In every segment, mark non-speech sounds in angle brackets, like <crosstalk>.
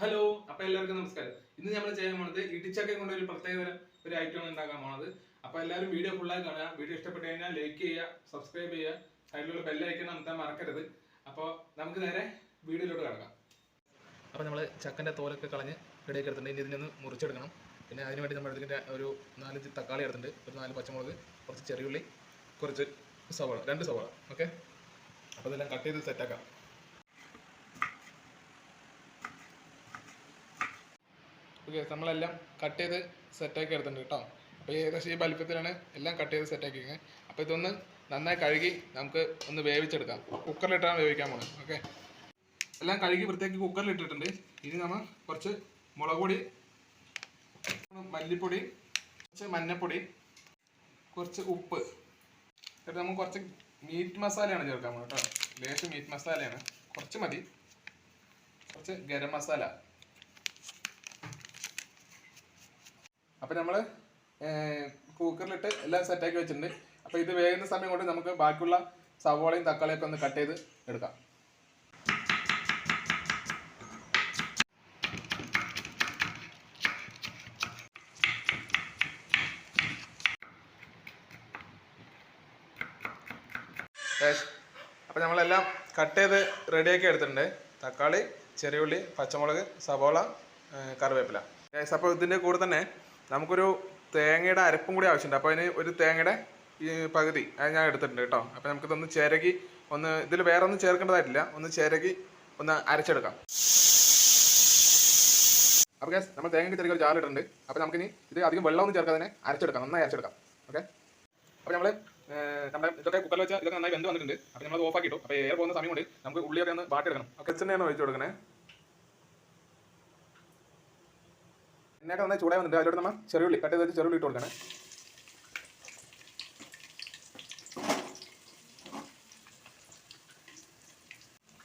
Hello അപ്പൊ എല്ലാവർക്കും നമസ്കാരം. ഇന്ന് നമ്മൾ ചെയ്യാൻ പോണത് ഇടിച്ചക്ക കൊണ്ട് ഒരു പ്രത്യേക തരം ഒരു ഐറ്റം ഉണ്ടാക്കാൻ പോണത്. അപ്പൊ എല്ലാവരും വീഡിയോ ഫുള്ളായി കാണുക. വീഡിയോ ഇഷ്ടപ്പെട്ട് കഴിഞ്ഞാൽ ലൈക്ക് ചെയ്യുക സബ്സ്ക്രൈബ് ചെയ്യുക. സൈഡിലുള്ള ബെല്ലൈക്കൺ അമർത്താൻ മറക്കരുത്. അപ്പോൾ നമുക്ക് നേരെ വീഡിയോയിലോട്ട് കിടക്കാം. അപ്പോൾ നമ്മൾ ചക്കന്റെ തോലൊക്കെ കളഞ്ഞ് ഇടയ്ക്ക് എടുത്തിട്ടുണ്ട്. ഇനി ഇതിനൊന്ന് മുറിച്ചെടുക്കണം. പിന്നെ അതിന് വേണ്ടി നമ്മൾ ഇതിന്റെ ഒരു നാലഞ്ച് തക്കാളി എടുത്തിട്ടുണ്ട് ഒരു നാല് പച്ചമുളക് കുറച്ച് ചെറിയുള്ളി കുറച്ച് സവാള രണ്ട് സവാള. ഓക്കെ അപ്പോൾ ഇതെല്ലാം കട്ട് ചെയ്ത് സെറ്റാക്കാം ഓക്കെ നമ്മളെല്ലാം കട്ട് ചെയ്ത് സെറ്റാക്കി എടുത്തിട്ടുണ്ട് കേട്ടോ അപ്പോൾ ഏകദേശം ഈ വലിപ്പത്തിലാണ് എല്ലാം കട്ട് ചെയ്ത് സെറ്റാക്കിയിരിക്കുന്നത് അപ്പോൾ ഇതൊന്ന് നന്നായി കഴുകി നമുക്ക് ഒന്ന് വേവിച്ചെടുക്കാം. കുക്കറിലിട്ടാണ് വേവിക്കാൻ പോകുന്നത് ഓക്കെ എല്ലാം കഴുകി വൃത്തിയാക്കി കുക്കറിൽ ഇട്ടിട്ടുണ്ട്. ഇനി നമ്മൾ കുറച്ച് മുളക് പൊടി മല്ലിപ്പൊടി കുറച്ച് മഞ്ഞൾപ്പൊടി കുറച്ച് ഉപ്പ്. എന്നിട്ട് നമുക്ക് കുറച്ച് മീറ്റ് മസാലയാണ് ചേർക്കാൻ പോകുന്നത് കേട്ടോ ലേശം മീറ്റ് മസാലയാണ് കുറച്ച് മതി. കുറച്ച് ഗരം മസാല അപ്പം നമ്മൾ കുക്കറിലിട്ട് എല്ലാം സെറ്റാക്കി വെച്ചിട്ടുണ്ട്. അപ്പോൾ ഇത് വേകുന്ന സമയം കൊണ്ട് നമുക്ക് ബാക്കിയുള്ള സവോളയും തക്കാളിയൊക്കെ ഒന്ന് കട്ട് ചെയ്ത് എടുക്കാം. അപ്പോൾ നമ്മളെല്ലാം കട്ട് ചെയ്ത് റെഡിയാക്കി എടുത്തിട്ടുണ്ട്. തക്കാളി ചെറിയുള്ളി പച്ചമുളക് സവോള കറിവേപ്പില. അപ്പോൾ ഇതിന്റെ കൂടെ തന്നെ നമുക്കൊരു തേങ്ങയുടെ അരപ്പും കൂടി ആവശ്യമുണ്ട്. അപ്പോൾ അതിന് ഒരു തേങ്ങയുടെ ഈ പകുതി അത് ഞാൻ എടുത്തിട്ടുണ്ട് കേട്ടോ. അപ്പോൾ നമുക്കിതൊന്ന് ചിരകി ഒന്ന് ഇതിൽ വേറെ ഒന്നും ചേർക്കേണ്ടതായിട്ടില്ല. ഒന്ന് ചിരകി ഒന്ന് അരച്ചെടുക്കാം. അപ്പോൾ ഗ്യാസ് നമ്മൾ തേങ്ങ ചെറിയ ഒരു ജാലിട്ടുണ്ട് അപ്പോൾ നമുക്കിനി ഇത് അധികം വെള്ളമൊന്നും ചേർക്കാതെ തന്നെ അരച്ചെടുക്കാം. നന്നായി അരച്ചെടുക്കാം. ഓക്കെ അപ്പോൾ നമ്മൾ നമ്മുടെ ഇതൊക്കെ കുക്കറിൽ വെച്ചാൽ ഇതൊക്കെ നന്നായി വെന്ത് വന്നിട്ടുണ്ട്. അപ്പോൾ നമ്മൾ ഓഫ് ആക്കിയിട്ടു. അപ്പോൾ എയർ പോകുന്ന സമയം കൊണ്ട് നമുക്ക് ഉള്ളിയൊക്കെ ഒന്ന് വാട്ടിയെടുക്കണം. ഓക്കെ എണ്ണയാണ് ഒഴിച്ചു കൊടുക്കണേ. എണ്ണയൊക്കെ നന്നായി ചൂടായി വന്നിട്ട് അതിലോട്ട് നമ്മൾ ചെറിയുള്ളി കട്ട് ചെയ്ത് വെച്ച് ചെറിയുള്ളി ഇട്ട് കൊടുക്കണേ.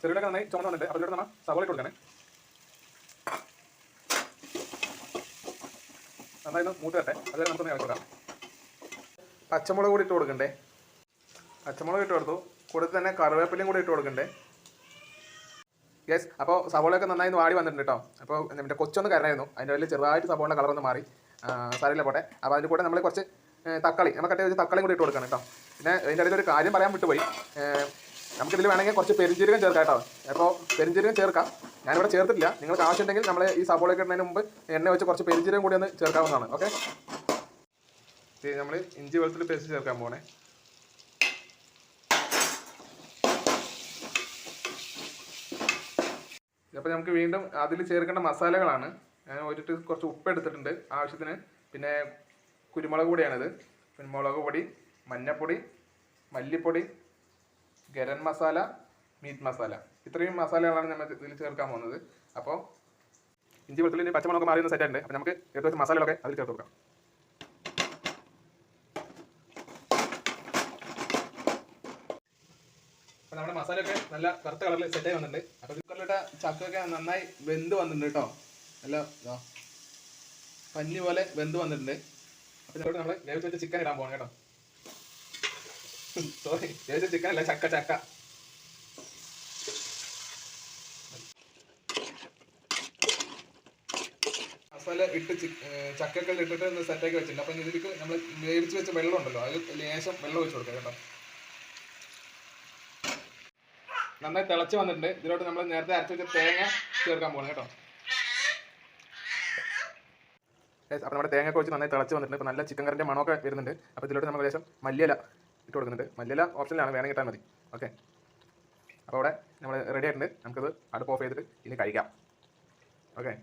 ചെറിയുള്ളിയൊക്കെ നന്നായി ചുമന്ന് വന്നിട്ട് അതിലോട്ട് നമ്മൾ സവോള ഇട്ട് കൊടുക്കണേ. നന്നായി ഒന്ന് മൂത്ത് കട്ടെ അതുവരെ നമുക്കൊന്ന് ഇറക്കി കൊടുക്കാം. പച്ചമുളക് കൂടി ഇട്ട് കൊടുക്കണ്ടേ? പച്ചമുളക് ഇട്ട് കൊടുത്തു. കൂടെ തന്നെ കറിവേപ്പിലയും കൂടി ഇട്ട് കൊടുക്കണ്ടേ? യെസ് അപ്പോൾ സവോളയൊക്കെ നന്നായി വാടി വന്നിട്ടുണ്ട് കേട്ടോ അപ്പോൾ നമ്മുടെ കൊച്ചൊന്ന് കരയായിരുന്നു. അതിന്റെ വലിയ ചെറുതായിട്ട് സവോളിന്റെ കളർ ഒന്ന് മാറി. സാരില്ല പോട്ടെ. അപ്പോൾ അതിന്റെ കൂടെ നമ്മൾ കുറച്ച് തക്കാളി. നമുക്ക് അത്യാവശ്യം തക്കാളി കൂടി ഇട്ട് കൊടുക്കണം കേട്ടോ പിന്നെ അതിന്റെ ഇടയിൽ ഒരു കാര്യം പറയാൻ വിട്ടുപോയി. നമുക്ക് നമുക്കിതിൽ വേണമെങ്കിൽ കുറച്ച് പെരിഞ്ചീരകം ചേർക്കാം കേട്ടോ അപ്പോൾ പെരിഞ്ചീരകം ചേർക്കാം. ഞാനിവിടെ ചേർത്തിട്ടില്ല. നിങ്ങൾക്ക് ആവശ്യമുണ്ടെങ്കിൽ നമ്മൾ ഈ സവോളയൊക്കെ ഇടുന്നതിന് മുമ്പ് എണ്ണ വെച്ച് കുറച്ച് പെരിഞ്ചീരകം കൂടി ഒന്ന് ചേർക്കാവുന്നതാണ്. ഓക്കെ നമ്മൾ ഇഞ്ചി വെളുത്തുള്ളി പേസ്റ്റ് ചേർക്കാൻ പോണേ. അപ്പോൾ നമുക്ക് വീണ്ടും അതിൽ ചേർക്കേണ്ട മസാലകളാണ്. ഞാൻ ഒരു ടി- കുറച്ച് ഉപ്പ് എടുത്തിട്ടുണ്ട് ആവശ്യത്തിന്. പിന്നെ കുരുമുളക് പൊടിയാണിത്. കുരുമുളക് പൊടി മഞ്ഞൾപ്പൊടി മല്ലിപ്പൊടി ഗരം മസാല മീറ്റ് മസാല. ഇത്രയും മസാലകളാണ് നമ്മൾ ഇതിൽ ചേർക്കാൻ പോകുന്നത്. അപ്പോൾ ഇഞ്ചി വെളുത്തുള്ളി പച്ചമുളക് മാറിയുന്ന ഉണ്ട് അപ്പോൾ നമുക്ക് വെച്ച മസാലകളൊക്കെ അതിൽ ചേർത്ത് കൊടുക്കാം. അപ്പോൾ നമ്മുടെ മസാലയൊക്കെ നല്ല കറുത്ത കളറിൽ സെറ്റായി വന്നിട്ടുണ്ട്. അപ്പോൾ കുക്കറിലിട്ട ചക്കയൊക്കെ നന്നായി വെന്ത് വന്നിട്ടുണ്ട് കേട്ടോ. നല്ല ഇതാ പഞ്ഞി പോലെ വെന്ത് വന്നിട്ടുണ്ട്. അപ്പോൾ ഇതിലോട്ട് നമ്മൾ വേവിച്ച് വെച്ച ചിക്കൻ ഇടാൻ പോകണം കേട്ടോ. <laughs> സോറി വേവിച്ച ചിക്കൻ അല്ല ചക്ക ചക്ക. ഇട്ട് ചക്കയൊക്കെ ഇട്ടിട്ട് ഒന്ന് സെറ്റാക്കി വെച്ചിട്ടുണ്ട്. അപ്പം ഇതിലേക്ക് നമ്മൾ വേവിച്ച് വെച്ച വെള്ളം ഉണ്ടല്ലോ അത് ലേശം വെള്ളം ഒഴിച്ച് കൊടുക്കാം കേട്ടോ. നന്നായി തിളച്ച് വന്നിട്ടുണ്ട്. ഇതിലോട്ട് നമ്മൾ നേരത്തെ അരച്ച് വെച്ച തേങ്ങ ചേർക്കാൻ പോകണം കേട്ടോ. അപ്പോൾ നമ്മുടെ തേങ്ങ കുറച്ച് നന്നായി തിളച്ച് വന്നിട്ടുണ്ട്. അപ്പോൾ നല്ല ചിക്കൻ കറിന്റെ മണമൊക്കെ വരുന്നുണ്ട്. അപ്പോൾ ഇതിലോട്ട് നമ്മൾ ശേഷം മല്ലിയില ഇട്ട് കൊടുക്കുന്നുണ്ട്. മല്ലിയില ഓപ്ഷനിലാണ് വേണമെങ്കിൽ ഇട്ടാൽ മതി. ഓക്കെ അപ്പോൾ അവിടെ നമ്മൾ റെഡി ആയിട്ടുണ്ട്. നമുക്കത് അടുപ്പ് ഓഫ് ചെയ്തിട്ട് ഇനി കഴിക്കാം. ഓക്കെ